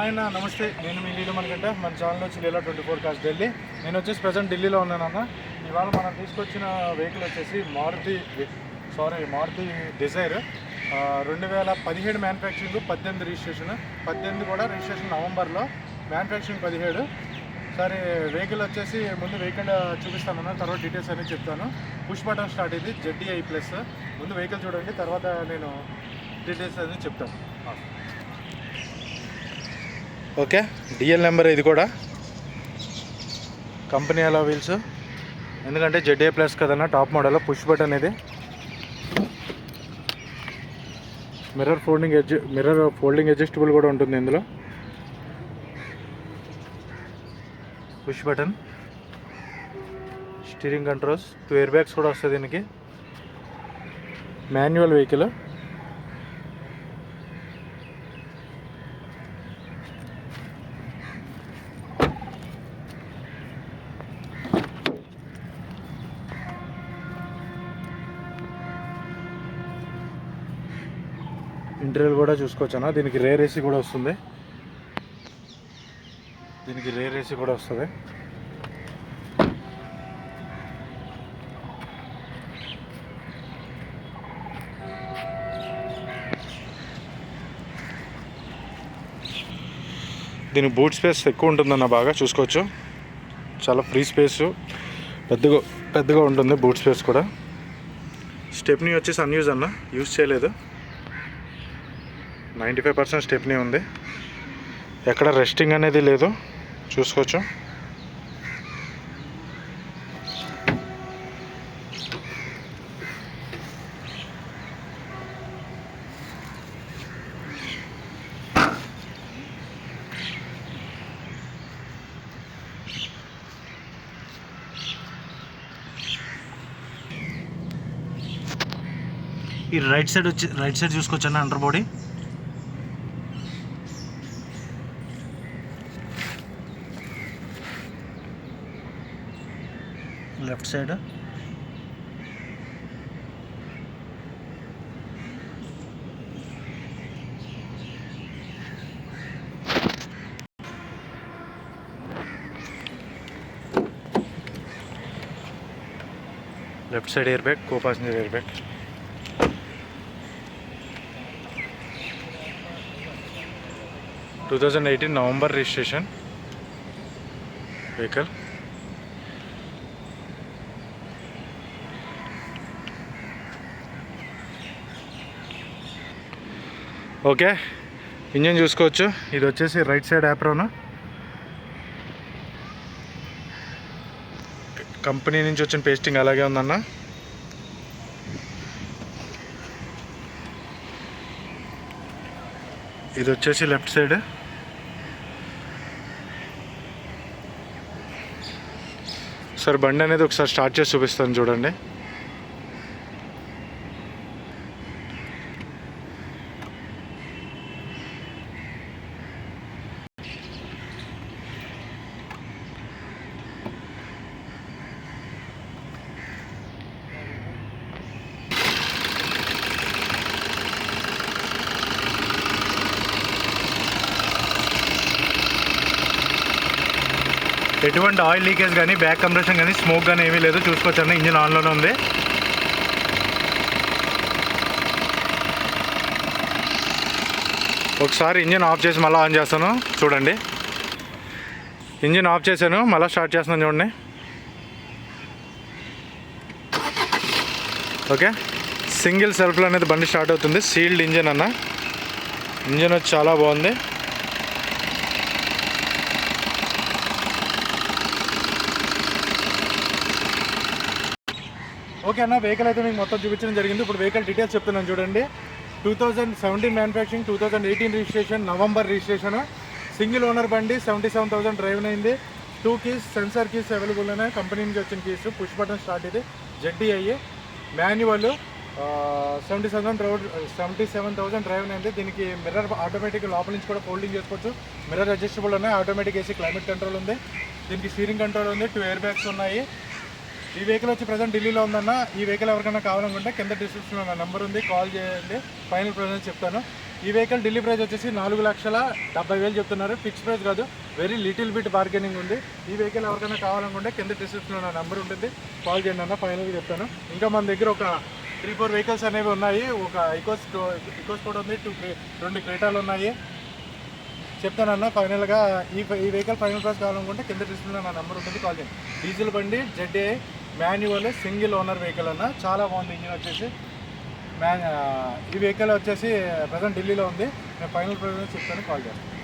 ఆయన నమస్తే నేను మీ లీలో మనకంటే మన ఛానల్ వచ్చి లీలా ట్వంటీ ఫోర్ కాస్ట్ ఢిల్లీ. నేను వచ్చేసి ప్రజెంట్ ఢిల్లీలో ఉన్నానన్న ఇవాళ మనం తీసుకొచ్చిన వెహికల్ వచ్చేసి మారుతి సారీ మారుతి డిజైర్ రెండు వేల పదిహేడు మ్యానుఫ్యాక్చరింగ్ పద్దెనిమిది రిజిస్ట్రేషన్ పద్దెనిమిది కూడా రిజిస్ట్రేషన్ నవంబర్లో. మ్యానుఫ్యాక్చరింగ్ పదిహేడు. సరే వెహికల్ వచ్చేసి ముందు వెహికల్ చూపిస్తాను తర్వాత డీటెయిల్స్ అన్నీ చెప్తాను. పుష్ బటన్ స్టార్ట్ ఇది జెడ్డీఐ ప్లస్ ముందు వెహికల్ చూడండి. తర్వాత నేను డీటెయిల్స్ అనేది చెప్తాను. ఓకే డిఎల్ నెంబర్ ఇది కూడా. కంపెనీ అలా వీల్స్ ఎందుకంటే జెడ్ఏ ప్లస్ కదన్నా టాప్ మోడల్ పుష్ బటన్ ఇది. మిర్రర్ ఫోల్డింగ్ అడ్జ మిర్రర్ ఫోల్డింగ్ అడ్జస్టబుల్ కూడా ఉంటుంది ఇందులో. Push button steering controls two airbags కూడా వస్తుంది దీనికి. మాన్యువల్ వెహికల్ ఇంటీరియర్ కూడా అన్న దీనికి రేర్ ఏసీ కూడా వస్తుంది. దీనికి రేర్ ఏసీ కూడా వస్తుంది. దీనికి బూట్ స్పేస్ ఎక్కువ ఉంటుందన్న బాగా చూసుకోవచ్చు. చాలా ఫ్రీ స్పేస్ పెద్దగా పెద్దగా ఉంటుంది బూట్ స్పేస్ కూడా. స్టెప్ని వచ్చేసి అన్యూజ్ అన్న. యూజ్ చేయలేదు. నైంటీ ఫైవ్ పర్సెంట్ స్టెప్నీ ఉంది. ఎక్కడ రెస్టింగ్ అనేది లేదు. చూసుకోవచ్చు. ఈ రైట్ సైడ్ వచ్చి right side చూసుకోవచ్చా under body? Left side left side air bag co passenger air bag two thousand eighteen November registration vehicle okay engine చూసుకోవచ్చు. ఇది వచ్చేసి రైట్ సైడ్ యాప్రోన్. కంపెనీ నుంచి వచ్చిన పేస్టింగ్ అలాగే ఉందన్న. ఇది వచ్చేసి లెఫ్ట్ సైడ్. సార్ బండి అనేది ఒకసారి స్టార్ట్ చేసి చూపిస్తాను చూడండి. ఎటువంటి ఆయిల్ లీకేజ్ కానీ బ్యాక్ కంప్రెషన్ కానీ స్మోక్ కానీ ఏమీ లేదు. చూసుకోవచ్చండి. ఇంజిన్ ఆన్లోనే ఉంది. ఒకసారి ఇంజిన్ ఆఫ్ చేసి మళ్ళీ ఆన్ చేస్తాను. చూడండి. ఇంజిన్ ఆఫ్ చేశాను. మళ్ళీ స్టార్ట్ చేస్తున్నాను చూడండి. ఓకే. సింగిల్ సెల్ఫ్లో అనేది బండి స్టార్ట్ అవుతుంది. సీల్డ్ ఇంజిన్ అన్న. ఇంజిన్ వచ్చి చాలా బాగుంది. ఓకే అన్న వెహికల్ అయితే మీకు మొత్తం చూపించడం జరిగింది. ఇప్పుడు వెహికల్ డీటెయిల్స్ చెప్తున్నాను చూడండి. Two thousand seventeen manufacturing two thousand eighteen registration November registration single owner బండి సెవెంటీ సెవెన్ థౌసండ్ డ్రైవ్ అయింది. Two keys sensor keys available ఉన్నాయి కంపెనీ నుంచి వచ్చిన కీస్ పుష్ బటన్ స్టార్ట్ ఇది. జడ్డీ అయ్యి manual seventy seven road seventy seven thousand drive అయింది. దీనికి mirror automatic లోపల నుంచి కూడా ఫోల్డింగ్ చేసుకోవచ్చు. మిర్రర్ అడ్జస్టబుల్ ఉన్నాయి. ఆటోమేటిక్ ఏసీ క్లైమేట్ కంట్రోల్ ఉంది. దీనికి స్టీరింగ్ కంట్రోల్ ఉంది. టూ ఎయిర్ బ్యాగ్స్ ఉన్నాయి. ఈ వెహికల్ వచ్చి ప్రజెంట్ ఢిల్లీలో ఉందన్న. ఈ వెహికల్ ఎవరికైనా కావాలనుకుంటే కింద డిస్క్రిప్షన్లో నా నెంబర్ ఉంది. కాల్ చేయండి. ఫైనల్ ప్రెజెంట్ చెప్తాను. ఈ వెహికల్ ఢిల్లీ ప్రైస్ వచ్చేసి నాలుగు లక్షల డెబ్బై వేలు చెప్తున్నారు. ఫిక్స్ ప్రైస్ కాదు. వెరీ లిటిల్ బిట్ బార్గెనింగ్ ఉంది. ఈ వెహికల్ ఎవరికైనా కావాలనుకుంటే కింద డిస్క్రిప్షన్లో నా నెంబర్ ఉంటుంది. కాల్ చేయండి అన్న. ఫైనల్గా చెప్తాను. ఇంకా మన దగ్గర ఒక త్రీ ఫోర్ వెహికల్స్ అనేవి ఉన్నాయి. ఒక ఇకోస్ ఇకోస్ కూడా ఉంది. టూ రెండు క్రేటాలు ఉన్నాయి. చెప్తానన్నా ఫైనల్గా ఈ ఈ వెహికల్ ఫైనల్ ప్రైస్ కావాలనుకుంటే కింద డిస్ప్లేలో నా నెంబర్ ఉంటుంది. కాల్ చేయండి. డీజిల్ బండి ZA manual single owner vehicle అన్న. చాలా బాగుంది ఇంజిన్ వచ్చేసి. మ్యాన్ ఈ వెహికల్ వచ్చేసి ప్రజెంట్ ఢిల్లీలో ఉంది. నేను ఫైనల్ ప్రైజ్ చెప్తాను కాల్ చేస్తాను.